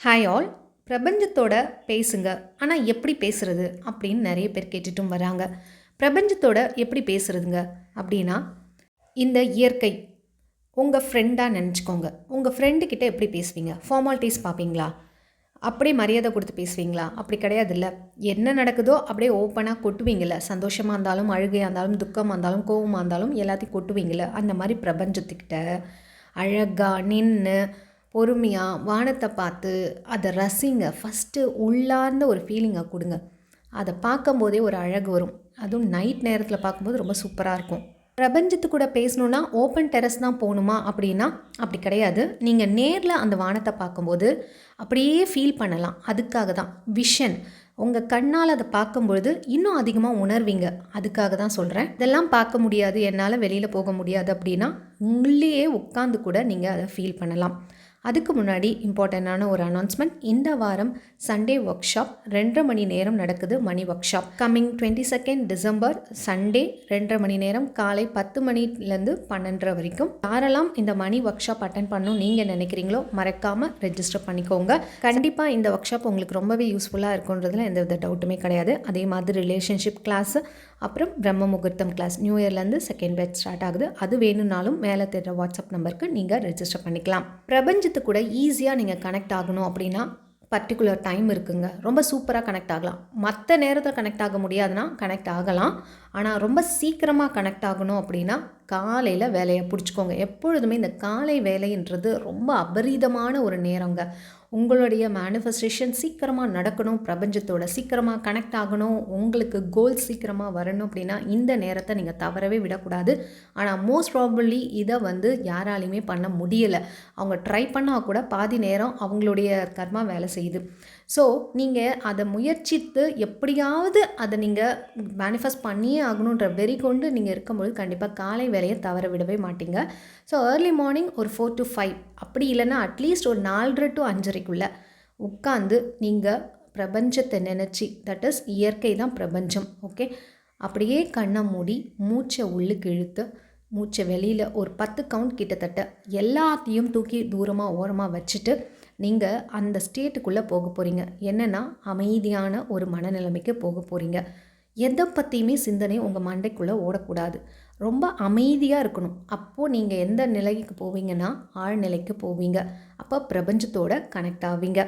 Hi all பிரபஞ்சத்தோட பேசுங்க. ஆனால் எப்படி பேசுறது? அப்படின்னு நிறைய பேர் கேட்டுட்டும் வராங்க. பிரபஞ்சத்தோட எப்படி பேசுறதுங்க? அப்படின்னா இந்த இயற்கை உங்கள் ஃப்ரெண்டாக நினச்சிக்கோங்க. உங்கள் ஃப்ரெண்டுக்கிட்ட எப்படி பேசுவீங்க? ஃபார்மாலிட்டிஸ் பார்ப்பீங்களா? அப்படியே மரியாதை கொடுத்து பேசுவீங்களா? அப்படி கிடையாது இல்லை என்ன நடக்குதோ அப்படியே ஓப்பனாக கொட்டுவீங்கள்ல சந்தோஷமாக இருந்தாலும் அழுகையாக இருந்தாலும் துக்கமாக இருந்தாலும் கோவமாக இருந்தாலும் எல்லாத்தையும் கொட்டுவீங்கள்ல அந்த மாதிரி பிரபஞ்சத்துக்கிட்ட அழகாக நின்று பொறுமையாக வானத்தை பார்த்து அதை ரசிங்க. ஃபஸ்ட்டு உள்ளார்ந்த ஒரு ஃபீலிங்கை கொடுங்க. அதை பார்க்கும்போதே ஒரு அழகு வரும். அதுவும் நைட் நேரத்தில் பார்க்கும்போது ரொம்ப சூப்பராக இருக்கும். பிரபஞ்சத்து கூட பேசணுன்னா ஓப்பன் டெரஸ் தான் போகணுமா அப்படின்னா அப்படி கிடையாது. நீங்கள் நேரில் அந்த வானத்தை பார்க்கும்போது அப்படியே ஃபீல் பண்ணலாம். அதுக்காக தான். விஷன் உங்கள் கண்ணால் அதை பார்க்கும்பொழுது இன்னும் அதிகமாக உணர்வீங்க. அதுக்காக தான் சொல்கிறேன் இதெல்லாம் பார்க்க முடியாது. என்னால் வெளியில் போக முடியாது அப்படின்னா உள்ளேயே உட்காந்து கூட நீங்கள் அதை ஃபீல் பண்ணலாம். அதுக்கு முன்னாடி இம்பார்ட்டண்ட்டான ஒரு அனௌன்ஸ்மெண்ட் இந்த வாரம் சண்டே ஒர்க் ஷாப் ரெண்டரை மணி நேரம் நடக்குது மணி workshop coming twenty second December Sunday ரெண்டரை மணி நேரம் காலை பத்து மணிலேருந்து பன்னெண்டரை வரைக்கும். யாரெல்லாம் இந்த மணி ஒர்க் ஷாப் அட்டன் பண்ணணும் நீங்கள் நினைக்கிறீங்களோ மறக்காமல் ரெஜிஸ்டர் பண்ணிக்கோங்க. கண்டிப்பாக இந்த ஒர்க் ஷாப் உங்களுக்கு ரொம்பவே யூஸ்ஃபுல்லாக இருக்குன்றதுல எந்த வித டவுட்டுமே கிடையாது. அதே மாதிரி ரிலேஷன்ஷிப் கிளாஸு அப்புறம் பிரம்ம முகூர்த்தம் கிளாஸ் நியூ இயர்லேருந்து செகண்ட் பேட்ச் ஸ்டார்ட் ஆகுது. அது வேணும்னாலும் மேலே தெரிகிற வாட்ஸ்அப் நம்பருக்கு நீங்கள் ரெஜிஸ்டர் பண்ணிக்கலாம். பிரபஞ்சத்து கூட ஈஸியாக நீங்கள் கனெக்ட் ஆகணும் அப்படின்னா பர்டிகுலர் டைம் இருக்குங்க. ரொம்ப சூப்பராக கனெக்ட் ஆகலாம். மற்ற நேரத்தில் கனெக்ட் ஆக முடியாதுன்னா கனெக்ட் ஆகலாம். ஆனால் ரொம்ப சீக்கிரமாக கனெக்ட் ஆகணும் அப்படின்னா காலையில் வேலையை பிடிச்சிக்கோங்க. எப்பொழுதுமே இந்த காலை வேலைன்றது ரொம்ப அபரீதமான ஒரு நேரங்க. உங்களுடைய மேனிஃபெஸ்டேஷன் சீக்கிரமாக நடக்கணும் பிரபஞ்சத்தோட சீக்கிரமாக கனெக்ட் ஆகணும் உங்களுக்கு கோல் சீக்கிரமாக வரணும் அப்படின்னா இந்த நேரத்தை நீங்கள் தவறவே விடக்கூடாது. ஆனால் மோஸ்ட் ப்ராபப்ளி இதை வந்து யாராலையுமே பண்ண முடியலை. அவங்க ட்ரை பண்ணால் கூட பாதி நேரம் அவங்களுடைய கர்மா வேலை செய்யுது. ஸோ நீங்கள் அதை முயற்சித்து எப்படியாவது அதை நீங்கள் மேனிஃபெஸ்ட் பண்ணியே ஆகணுன்ற வெறி கொண்டு நீங்கள் இருக்கும்பொழுது கண்டிப்பாக காலை வேலையை தவற விடவே மாட்டீங்க. ஸோ ஏர்லி மார்னிங் ஒரு ஃபோர் டு ஃபைவ் அப்படி இல்லைன்னா அட்லீஸ்ட் ஒரு நாலரை டு அஞ்சரைக்குள்ளே உட்காந்து நீங்கள் பிரபஞ்சத்தை நினச்சி தட் இஸ் இயற்கை தான் பிரபஞ்சம் ஓகே அப்படியே கண்ணை மூடி மூச்சை உள்ளுக்கு இழுத்து மூச்சை வெளியில் ஒரு பத்து கவுண்ட் கிட்டத்தட்ட எல்லாத்தையும் தூக்கி தூரமாக ஓரமாக வச்சுட்டு நீங்கள் அந்த ஸ்டேட்டுக்குள்ளே போக போகிறீங்க என்னென்னா அமைதியான ஒரு மனநிலைமைக்கு போக போகிறீங்க எதை பற்றியுமே சிந்தனை உங்கள் மண்டைக்குள்ளே ஓடக்கூடாது. ரொம்ப அமைதியாக இருக்கணும். அப்போது நீங்கள் எந்த நிலைக்கு போவீங்கன்னா ஆழ்நிலைக்கு போவீங்க. அப்போ பிரபஞ்சத்தோட கனெக்ட் ஆவீங்க.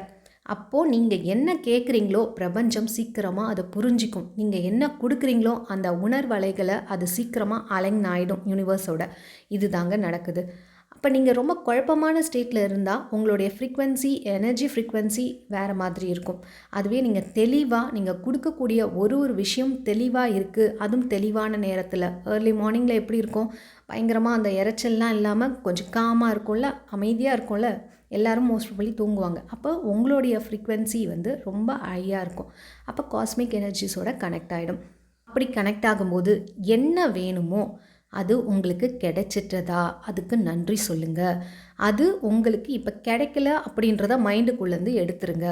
அப்போது நீங்கள் என்ன கேட்குறீங்களோ பிரபஞ்சம் சீக்கிரமாக அதை புரிஞ்சிக்கும். நீங்கள் என்ன கொடுக்குறீங்களோ அந்த உணர்வலைகளை அது சீக்கிரமாக அலைன் ஆகிடும் யூனிவர்ஸோட இது தாங்க நடக்குது. அப்போ நீங்கள் ரொம்ப குழப்பமான ஸ்டேட்டில் இருந்தால் உங்களுடைய ஃப்ரீக்வன்சி எனர்ஜி ஃப்ரீக்வன்சி வேறு மாதிரி இருக்கும். அதுவே நீங்கள் தெளிவாக நீங்கள் கொடுக்கக்கூடிய ஒரு ஒரு விஷயம் தெளிவாக இருக்குது அதுவும் தெளிவான நேரத்தில். ஏர்லி மார்னிங்கில் எப்படி இருக்கும்? பயங்கரமாக அந்த இறைச்சல்லாம் இல்லாமல் கொஞ்சம் காமாக இருக்கும்ல? அமைதியாக இருக்கும்ல? எல்லோரும் மோஸ்ட் ப்ராபலி தூங்குவாங்க. அப்போ உங்களுடைய ஃப்ரீக்வன்சி வந்து ரொம்ப ஹையாக இருக்கும். அப்போ காஸ்மிக் எனர்ஜிஸோட கனெக்ட் ஆகிடும் அப்படி கனெக்ட் ஆகும்போது என்ன வேணுமோ அது உங்களுக்கு கிடைச்சிட்டதா அதுக்கு நன்றி சொல்லுங்கள் அது உங்களுக்கு இப்போ கிடைக்கல அப்படின்றத மைண்டுக்குள்ளேருந்து எடுத்துருங்க.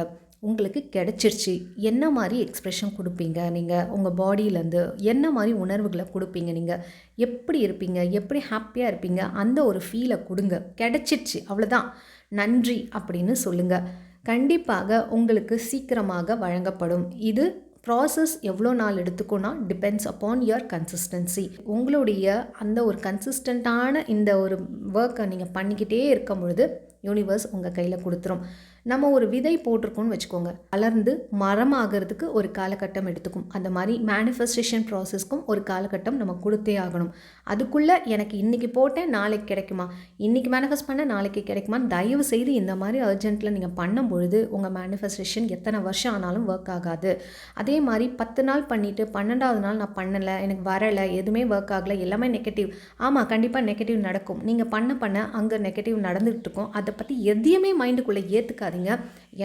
உங்களுக்கு கிடைச்சிருச்சு. என்ன மாதிரி எக்ஸ்ப்ரெஷன் கொடுப்பீங்க நீங்கள் உங்கள் பாடியிலேருந்து என்ன மாதிரி உணர்வுகளை கொடுப்பீங்க நீங்கள் எப்படி இருப்பீங்க? எப்படி ஹாப்பியாக இருப்பீங்க? அந்த ஒரு ஃபீலை கொடுங்க. கிடைச்சிருச்சு. அவ்வளோதான் நன்றி அப்படின்னு சொல்லுங்கள் கண்டிப்பாக உங்களுக்கு சீக்கிரமாக வழங்கப்படும். இது ப்ராசஸ் எவ்வளோ நாள் எடுத்துக்கோனா டிபெண்ட்ஸ் அப்பான் யுவர் கன்சிஸ்டன்சி உங்களுடைய அந்த ஒரு கன்சிஸ்டண்ட்டான இந்த ஒரு ஒர்க்கை நீங்கள் பண்ணிக்கிட்டே இருக்கும் பொழுது யூனிவர்ஸ் உங்கள் கையில் கொடுத்துரும். நம்ம ஒரு விதை போட்டிருக்கோம்னு வச்சுக்கோங்க. வளர்ந்து மரம் ஆகிறதுக்கு ஒரு காலகட்டம் எடுத்துக்கும். அந்த மாதிரி மேனிஃபெஸ்டேஷன் ப்ராசஸ்க்கும் ஒரு காலகட்டம் நம்ம கொடுத்தே ஆகணும். அதுக்குள்ளே எனக்கு இன்றைக்கி போட்டேன் நாளைக்கு கிடைக்குமா? இன்றைக்கி மேனிஃபெஸ்ட் பண்ண நாளைக்கு கிடைக்குமான்னு தயவு செய்து இந்த மாதிரி அர்ஜென்ட்டில் நீங்கள் பண்ணும் பொழுது உங்கள் மேனிஃபெஸ்டேஷன் எத்தனை வருஷம் ஆனாலும் ஒர்க் ஆகாது. அதே மாதிரி பத்து நாள் பண்ணிவிட்டு பன்னெண்டாவது நாள் நான் பண்ணலை எனக்கு வரலை எதுவுமே ஒர்க் ஆகலை எல்லாமே நெகட்டிவ் ஆமாம் கண்டிப்பாக நெகட்டிவ் நடக்கும். நீங்கள் பண்ண பண்ண அங்கே நெகட்டிவ் நடந்துகிட்டு இருக்கும். அதை பற்றி எதையுமே மைண்டுக்குள்ளே ஏற்றுக்காது இருக்காதீங்க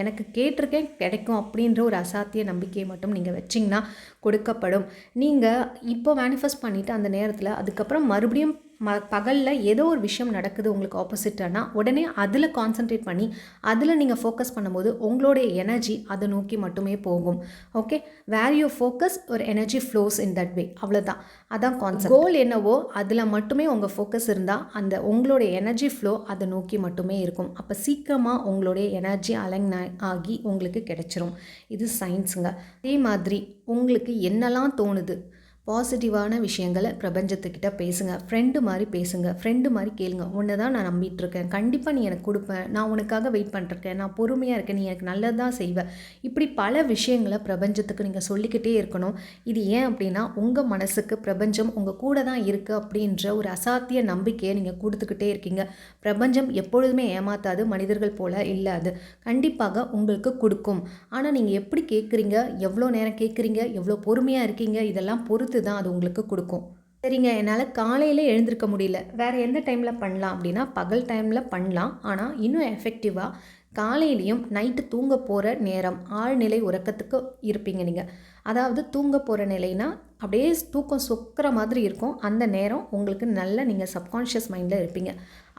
எனக்கு கேட்டிருக்கேன் கிடைக்கும் அப்படின்ற ஒரு அசாத்திய நம்பிக்கையை மட்டும் நீங்கள் வச்சிங்கன்னா கொடுக்கப்படும். நீங்கள் இப்போ மேனிஃபெஸ்ட் பண்ணிவிட்டு அந்த நேரத்தில் அதுக்கப்புறம் மறுபடியும் ம பகலில் ஏதோ ஒரு விஷயம் நடக்குது உங்களுக்கு ஆப்போசிட்டானா உடனே அதில் கான்சென்ட்ரேட் பண்ணி அதில் நீங்கள் ஃபோக்கஸ் பண்ணும்போது உங்களுடைய எனர்ஜி அதை நோக்கி மட்டுமே போகும். ஓகே வேர் யூ ஃபோக்கஸ் ஒரு energy flows in that way அவ்வளோதான் அதான் கான்செப்ட் கோல் என்னவோ அதில் மட்டுமே உங்கள் ஃபோக்கஸ் இருந்தால் அந்த உங்களுடைய எனர்ஜி ஃப்ளோ அதை நோக்கி மட்டுமே இருக்கும். அப்போ சீக்கிரமாக உங்களுடைய எனர்ஜி அலைன் ஆகி உங்களுக்கு கிடச்சிரும். இது சயின்ஸுங்க அதே மாதிரி உங்களுக்கு என்னெல்லாம் தோணுது? பாசிட்டிவான விஷயங்களை பிரபஞ்சத்துக்கிட்ட பேசுங்க. ஃப்ரெண்டு மாதிரி பேசுங்க. ஃப்ரெண்டு மாதிரி கேளுங்க. உன்னை தான் நான் நம்பிட்டு இருக்கேன் கண்டிப்பாக நீ எனக்கு கொடுப்பேன். நான் உனக்காக வெயிட் பண்ணிருக்கேன் நான் பொறுமையாக இருக்கேன். நீ எனக்கு நல்லது தான் செய்வேன் இப்படி பல விஷயங்களை பிரபஞ்சத்துக்கு நீங்கள் சொல்லிக்கிட்டே இருக்கணும். இது ஏன் அப்படின்னா உங்கள் மனசுக்கு பிரபஞ்சம் உங்கள் கூட தான் இருக்குது அப்படின்ற ஒரு அசாத்திய நம்பிக்கையை நீங்கள் கொடுத்துக்கிட்டே இருக்கீங்க. பிரபஞ்சம் எப்பொழுதுமே ஏமாத்தாது மனிதர்கள் போல இல்லை அது கண்டிப்பாக உங்களுக்கு கொடுக்கும். ஆனால் நீங்கள் எப்படி கேட்குறீங்க எவ்வளோ நேரம் கேட்குறீங்க எவ்வளோ பொறுமையாக இருக்கீங்க? இதெல்லாம் பொறுத்து சேர்த்து தான் அது உங்களுக்கு கொடுக்கும். சரிங்க என்னால் காலையில் எழுந்திருக்க முடியல. வேறு எந்த டைமில் பண்ணலாம் அப்படின்னா பகல் டைமில் பண்ணலாம். ஆனால் இன்னும் எஃபெக்டிவாக காலையிலையும் நைட்டு தூங்க போகிற நேரம் ஆழ்நிலை உறக்கத்துக்கு இருப்பீங்க நீங்கள் அதாவது தூங்க போகிற நிலைனா அப்படியே தூக்கம் சொக்கிற மாதிரி இருக்கும். அந்த நேரம் உங்களுக்கு நல்ல நீங்கள் சப்கான்ஷியஸ் மைண்டில் இருப்பீங்க.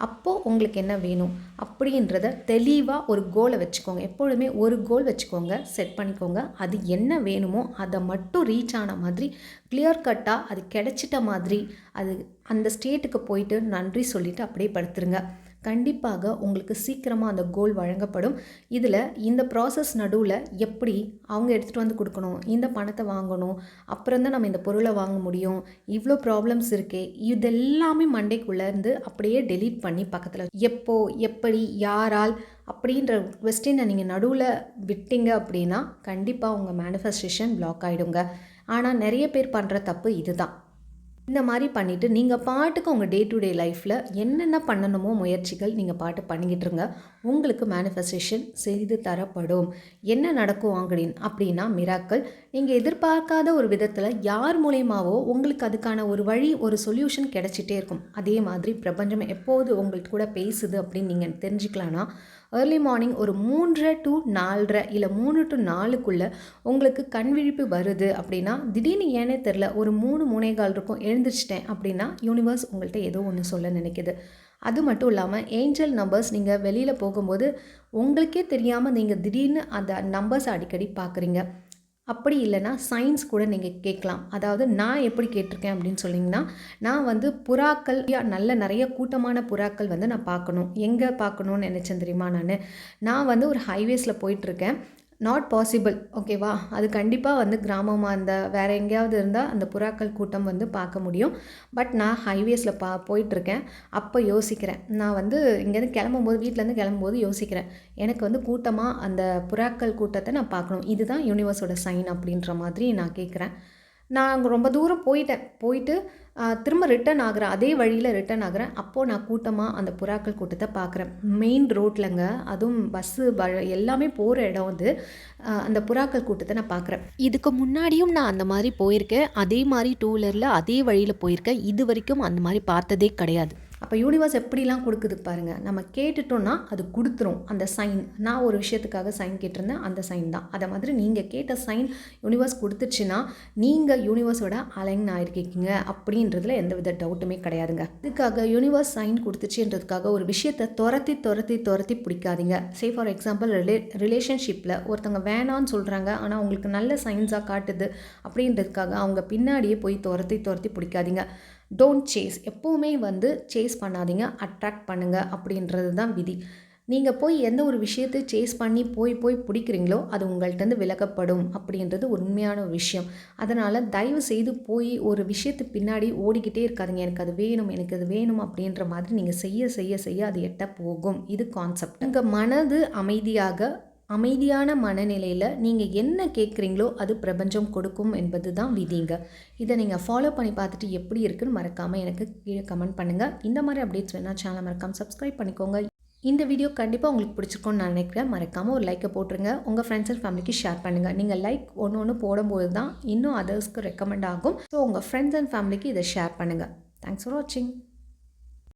அப்போது உங்களுக்கு என்ன வேணும்? அப்படின்றத தெளிவாக ஒரு கோலை வச்சுக்கோங்க. எப்பொழுதுமே ஒரு கோல் வச்சுக்கோங்க. செட் பண்ணிக்கோங்க. அது என்ன வேணுமோ அதை மட்டும் ரீச் ஆன மாதிரி கிளியர் கட்டாக அது கிடச்சிட்ட மாதிரி அது அந்த ஸ்டேட்டுக்கு போயிட்டு நன்றி சொல்லிவிட்டு அப்படியே படுத்துருங்க. கண்டிப்பாக உங்களுக்கு சீக்கிரமாக அந்த கோல் வழங்கப்படும். இதில் இந்த ப்ராசஸ் நடுவில் எப்படி அவங்க எடுத்துகிட்டு வந்து கொடுக்கணும் இந்த பணத்தை வாங்கணும் அப்புறம் தான் நம்ம இந்த பொருளை வாங்க முடியும் இவ்வளோ ப்ராப்ளம்ஸ் இருக்கே இதெல்லாமே மண்டைக்குள்ளேருந்து அப்படியே டெலீட் பண்ணி பக்கத்தில் எப்போ எப்படி யாரால் அப்படின்ற கொஸ்டினை நீங்கள் நடுவில் விட்டீங்க அப்படின்னா கண்டிப்பாக உங்கள் மேனிஃபெஸ்டேஷன் பிளாக் ஆகிடுங்க ஆனால் நிறைய பேர் பண்ணுற தப்பு இதுதான். இந்த மாதிரி பண்ணிவிட்டு நீங்கள் பாட்டுக்கு உங்கள் டே டு டே லைஃப்பில் என்னென்ன பண்ணணுமோ முயற்சிகள் நீங்கள் பாட்டு பண்ணிக்கிட்டு இருங்க. உங்களுக்கு மேனிஃபெஸ்டேஷன் செய்து தரப்படும். என்ன நடக்கும் வாங்கினீன் அப்படின்னா மிராக்கள் நீங்கள் எதிர்பார்க்காத ஒரு விதத்தில் யார் மூலயமாவோ உங்களுக்கு அதுக்கான ஒரு வழி ஒரு சொல்யூஷன் கிடச்சிட்டே இருக்கும். அதே மாதிரி பிரபஞ்சம் எப்போது உங்கள்கிட்ட கூட பேசுது அப்படின்னு நீங்கள் தெரிஞ்சுக்கலான்னா ஏர்லி மார்னிங் ஒரு மூன்றரை டு நாலரை இல்லை மூணு டு நாலுக்குள்ளே உங்களுக்கு கண் விழிப்பு வருது அப்படின்னா திடீர்னு ஏனே தெரில ஒரு மூணு மூணே கால் இருக்கும் எழுந்திரிச்சிட்டேன் அப்படின்னா யூனிவர்ஸ் உங்கள்கிட்ட ஏதோ ஒன்று சொல்ல நினைக்கிது. அது மட்டும் இல்லாமல் ஏஞ்சல் நம்பர்ஸ் நீங்கள் வெளியில் போகும்போது உங்களுக்கே தெரியாமல் நீங்கள் திடீர்னு அந்த நம்பர்ஸ் அடிக்கடி பார்க்குறீங்க. அப்படி இல்லைன்னா சயின்ஸ் கூட நீங்கள் கேட்கலாம். அதாவது நான் எப்படி கேட்டிருக்கேன் அப்படின்னு சொன்னிங்கன்னா நான் வந்து புறாக்கள் நல்ல நிறைய கூட்டமான புறாக்கள் வந்து நான் பார்க்கணும். எங்கே பார்க்கணுன்னு நினச்சேன் தெரியுமா நான்? நான் வந்து ஒரு ஹைவேஸில் போயிட்டுருக்கேன். நாட் பாசிபிள் ஓகேவா அது கண்டிப்பாக வந்து கிராமமாக அந்த வேறு எங்கேயாவது இருந்தால் அந்த புறாக்கள் கூட்டம் வந்து பார்க்க முடியும். பட் நான் ஹைவேஸில் பா போயிட்டுருக்கேன். அப்போ யோசிக்கிறேன். நான் வந்து இங்கேருந்து கிளம்பும்போது வீட்டிலேருந்து கிளம்பும்போது யோசிக்கிறேன். எனக்கு வந்து கூட்டமாக அந்த புறாக்கள் கூட்டத்தை நான் பார்க்கணும். இதுதான் யூனிவர்ஸோட சைன் அப்படின்ற மாதிரி நான் கேட்குறேன். நான் அங்கே ரொம்ப தூரம் போயிட்டேன். போயிட்டு திரும்ப ரிட்டன் ஆகிறேன். அதே வழியில் ரிட்டன் ஆகிறேன். அப்போது நான் கூட்டமாக அந்த புறாக்கள் கூட்டத்தை பார்க்குறேன் மெயின் ரோட்லங்க அதுவும் பஸ்ஸு ப எல்லாமே போகிற இடம் வந்து அந்த புறாக்கள் கூட்டத்தை நான் பார்க்குறேன் இதுக்கு முன்னாடியும் நான் அந்த மாதிரி போயிருக்கேன். அதே மாதிரி டூ வீலரில் அதே வழியில் போயிருக்கேன். இது வரைக்கும் அந்த மாதிரி பார்த்ததே கிடையாது. அப்போ யூனிவர்ஸ் எப்படிலாம் கொடுக்குது பாருங்கள் நம்ம கேட்டுட்டோன்னா அது கொடுத்துரும். அந்த சைன் நான் ஒரு விஷயத்துக்காக சைன் கேட்டிருந்தேன். அந்த சைன் தான். அதை மாதிரி நீங்கள் கேட்ட சைன் யூனிவர்ஸ் கொடுத்துச்சுன்னா நீங்கள் யூனிவர்ஸோட அலைன் ஆகிருக்கீங்க அப்படின்றதுல எந்த வித டவுட்டுமே கிடையாதுங்க. இதுக்காக யூனிவர்ஸ் சைன் கொடுத்துச்சுன்றதுக்காக ஒரு விஷயத்தை துரத்தி துரத்தி துரத்தி பிடிக்காதீங்க. சே ஃபார் எக்ஸாம்பிள் ரிலே ரிலேஷன்ஷிப்பில் ஒருத்தவங்க வேணான்னு சொல்கிறாங்க ஆனால் உங்களுக்கு நல்ல சைன்ஸாக காட்டுது அப்படின்றதுக்காக அவங்க பின்னாடியே போய் துரத்தி துரத்தி பிடிக்காதீங்க. டோன்ட் சேஸ் எப்போவுமே வந்து சேஸ் பண்ணாதீங்க. அட்ராக்ட் பண்ணுங்கள் அப்படின்றது தான் விதி. நீங்கள் போய் எந்த ஒரு விஷயத்தை சேஸ் பண்ணி போய் போய் பிடிக்கிறீங்களோ அது உங்கள்கிட்டருந்து விலகப்படும் அப்படின்றது உண்மையான விஷயம். அதனால் தயவு செய்து போய் ஒரு விஷயத்து பின்னாடி ஓடிக்கிட்டே இருக்காதுங்க. எனக்கு அது வேணும் எனக்கு அது வேணும் அப்படின்ற மாதிரி நீங்கள் செய்ய செய்ய செய்ய அது எட்ட போகும். இது கான்செப்ட் உங்கள் மனது அமைதியாக அமைதியான மனநிலையில் நீங்கள் என்ன கேட்குறீங்களோ அது பிரபஞ்சம் கொடுக்கும் என்பது தான் விதிங்க. இதை நீங்கள் ஃபாலோ பண்ணி பார்த்துட்டு எப்படி இருக்குன்னு மறக்காமல் எனக்கு கீழே கமெண்ட் பண்ணுங்கள் இந்த மாதிரி அப்டேட்ஸ் வேணால் சேனலை மறக்காமல் சப்ஸ்கிரைப் பண்ணிக்கோங்க. இந்த வீடியோ கண்டிப்பாக உங்களுக்கு பிடிச்சிருக்கும்னு நான் நினைக்கிறேன். மறக்காமல் ஒரு லைக்கை போட்டுருங்க. உங்கள் ஃப்ரெண்ட்ஸ் அண்ட் ஃபேமிலிக்கு ஷேர் பண்ணுங்கள் நீங்கள் லைக் ஒன்று ஒன்று போடும்போது தான் இன்னும் அதர்ஸ்க்கு ரெக்கமெண்ட் ஆகும். ஸோ உங்கள் ஃப்ரெண்ட்ஸ் அண்ட் ஃபேமிலிக்கு இதை ஷேர் பண்ணுங்கள் தேங்க்ஸ் ஃபார் வாட்சிங்